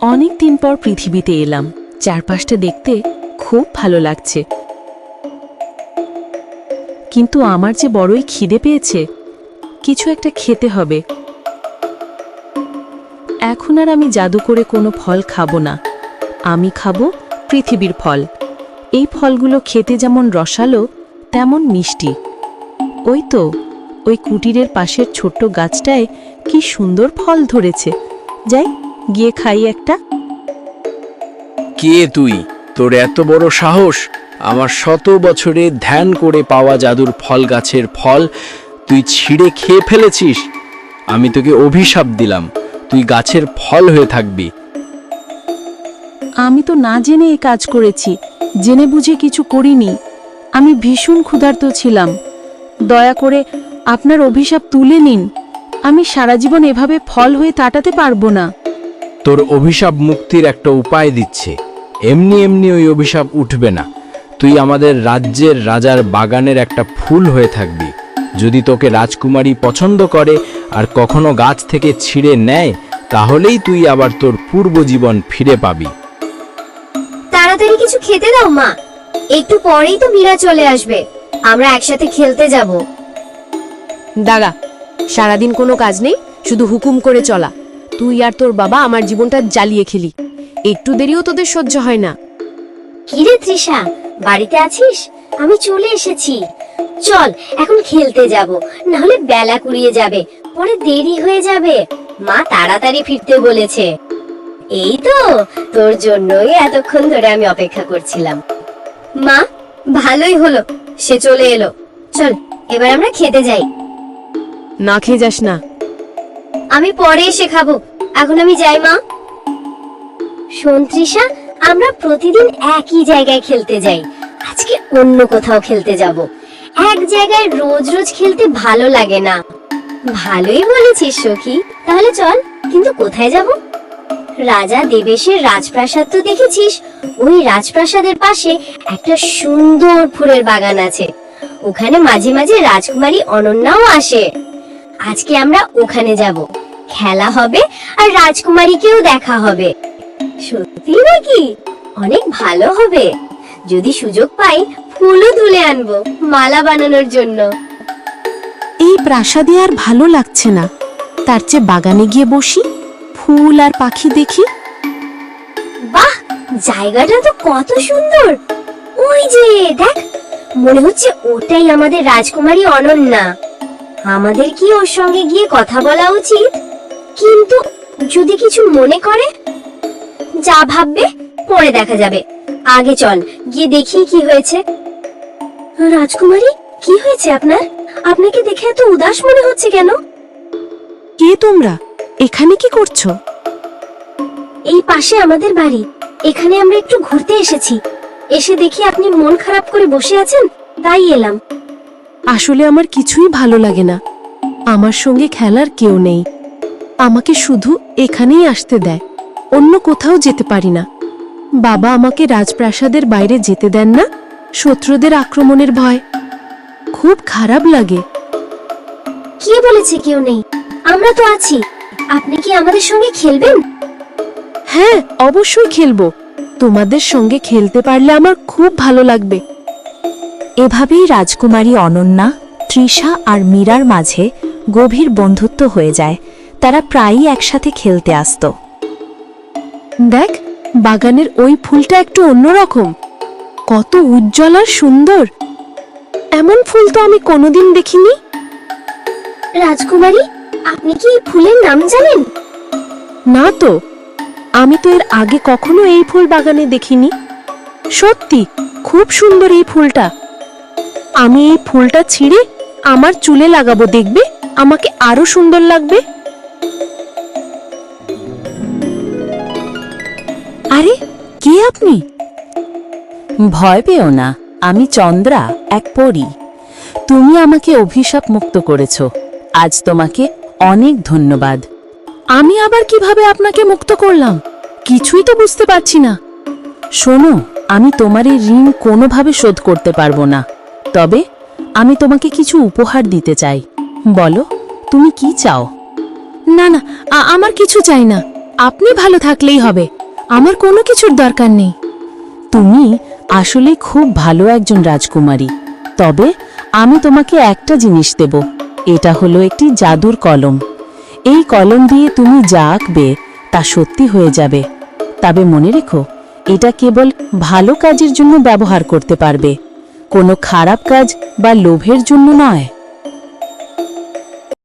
অনেক দিন পর পৃথিবীতে এলাম। চারপাশটা দেখতে খুব ভালো লাগছে। কিন্তু আমার যে বড়ই খিদে পেয়েছে, কিছু একটা খেতে হবে। এখন আর আমি জাদু করে কোনো ফল খাব না। আমি খাব পৃথিবীর ফল। এই ফলগুলো খেতে যেমন রসালো, তেমন মিষ্টি। ওই তো, ওই কুটিরের পাশের ছোট্ট গাছটায় কি সুন্দর ফল ধরেছে। যাই গিয়ে খাই একটা। কে তুই? তোর এত বড় সাহস? আমার শত বছরে ধ্যান করে পাওয়া জাদুর ফল গাছের ফল তুই ছিঁড়ে খেয়ে ফেলেছিস? আমি তোকে অভিশাপ দিলাম। তুই গাছের ফল হয়ে থাকবি। আমি তো না জেনে এ কাজ করেছি জেনে বুঝে কিছু করিনি। আমি ভীষণ ক্ষুধার্ত ছিলাম। দয়া করে আপনার অভিশাপ তুলে নিন। আমি সারা জীবন এভাবে ফল হয়ে তাটাতে পারব না। তোর অভিশাপ মুক্তির একটা উপায় দিচ্ছে। এমনি এমনি ওই অভিশাপ উঠবে না। তুই আমাদের রাজ্যের রাজার বাগানের একটা ফুল হয়ে থাকবি। যদি তোকে রাজকুমারী পছন্দ করে আর কখনো গাছ থেকে ছিঁড়ে নেয় তাহলেই তুই আবার তোর পূর্ব জীবন ফিরে পাবি। তাড়াতাড়ি কিছু খেতে দাও মা। একটু পরেই তো মীরা চলে আসবে। আমরা একসাথে খেলতে যাব। দাগা সারাদিন কোনো কাজ নেই শুধু হুকুম করে চলা। তুই আর তোর বাবা আমার জীবনটা জ্বালিয়ে খেলি। একটু দেরিও তোদের সহ্য হয় না। কিরে তৃষা বাড়িতে আছিস? আমি চলে এসেছি। চল এখন খেলতে যাব না হলে বেলা কুড়িয়ে যাবে পরে দেরি হয়ে যাবে। মা তাড়াতাড়ি ফিরতে বলেছে। এই তো তোর জন্যই এতক্ষণ ধরে আমি অপেক্ষা করছিলাম। মা ভালোই হলো সে চলে এলো। চল এবার আমরা খেতে যাই। না খেয়ে যাস না। আমি পরে এসে খাব। এখন আমি যাই, মা। শোন, তৃষা, আমরা প্রতিদিন একই জায়গায় খেলতে যাই। আজকে অন্য কোথাও খেলতে যাব। এক জায়গায় রোজ রোজ খেলতে ভালো লাগে না। ভালোই বলেছিস, সখী। তাহলে চল, কিন্তু কোথায় যাব? রাজা দেবেশের রাজপ্রাসাদ তো দেখেছিস? ওই রাজপ্রাসাদের পাশে একটা সুন্দর ফুলের বাগান আছে। ওখানে মাঝে মাঝে রাজকুমারী অনন্যাও আসে। আজকে আমরা ওখানে যাব। খেলা হবে আর রাজকুমারীকেও দেখা হবে। সত্যি নাকি? অনেক ভালো হবে। যদি সুযোগ পাই ফুলও তুলে আনব মালা বানানোর জন্য। এই প্রাসাদে আর ভালো লাগছে না। তার চেয়ে বাগানে গিয়ে বসি ফুল আর পাখি দেখি। বাহ! জায়গাটা তো কত সুন্দর! ওই যে দেখ মনে হচ্ছে ওটাই আমাদের রাজকুমারী অনন্যা। আমাদের কি ওর সঙ্গে গিয়ে কথা বলা উচিত? কিন্তু যদি কিছু মনে করে যা ভাববে পরে দেখা যাবে। আগে চল গিয়ে দেখি কি হয়েছে। রাজকুমারী কি হয়েছে আপনার? আপনাকে দেখে এত উদাস মনে হচ্ছে কেন? কে তোমরা? এখানে কি করছ? এই পাশে আমাদের বাড়ি। এখানে আমরা একটু ঘুরতে এসেছি। এসে দেখি আপনি মন খারাপ করে বসে আছেন তাই এলাম। আসলে আমার কিছুই ভালো লাগে না। আমার সঙ্গে খেলার কেউ নেই। আমাকে শুধু এখানেই আসতে দেয়। অন্য কোথাও যেতে পারি না। বাবা আমাকে রাজপ্রাসাদের বাইরে যেতে দেন না? শত্রুদের আক্রমণের ভয়। খুব খারাপ লাগে। কে বলেছে কেউ নেই? আমরা তো আছি। আপনি কি আমাদের সঙ্গে খেলবেন? হ্যাঁ অবশ্যই খেলব। তোমাদের সঙ্গে খেলতে পারলে আমার খুব ভালো লাগবে। এভাবেই রাজকুমারী অনন্যা তৃষা আর মীরার মাঝে গভীর বন্ধুত্ব হয়ে যায়। তারা প্রায়ই একসাথে খেলতে আসতো। দেখ, বাগানের ওই ফুলটা একটু অন্যরকম। কত উজ্জ্বল আর সুন্দর। এমন ফুল তো আমি কোনোদিন দেখিনি। রাজকুমারী, আপনি কি এই ফুলের নাম জানেন? না তো, আমি তো এর আগে কখনো এই ফুল বাগানে দেখিনি। সত্যি, খুব সুন্দর এই ফুলটা। আমি এই ফুলটা ছিঁড়ে আমার চুলে লাগাবো, দেখবে? আমাকে আরও সুন্দর লাগবে। আরে কে আপনি? ভয় পেও না আমি চন্দ্রা এক পরী। তুমি আমাকে অভিশাপ মুক্ত করেছ। আজ তোমাকে অনেক ধন্যবাদ। আমি আবার কীভাবে আপনাকে মুক্ত করলাম? কিছুই তো বুঝতে পারছি না। শোনো আমি তোমার এই ঋণ কোনোভাবে শোধ করতে পারব না। তবে আমি তোমাকে কিছু উপহার দিতে চাই। বলো তুমি কি চাও? না না আমার কিছু চাই না। আপনি ভালো থাকলেই হবে। আমার কোনো কিছুর দরকার নেই। তুমি আসলে খুব ভালো একজন রাজকুমারী। তবে আমি তোমাকে একটা জিনিস দেব। এটা হলো একটি জাদুর কলম। এই কলম দিয়ে তুমি যা আঁকবে, তা সত্যি হয়ে যাবে। তবে মনে রেখো, এটা কেবল ভালো কাজের জন্য ব্যবহার করতে পারবে। কোনো খারাপ কাজ বা লোভের জন্য নয়।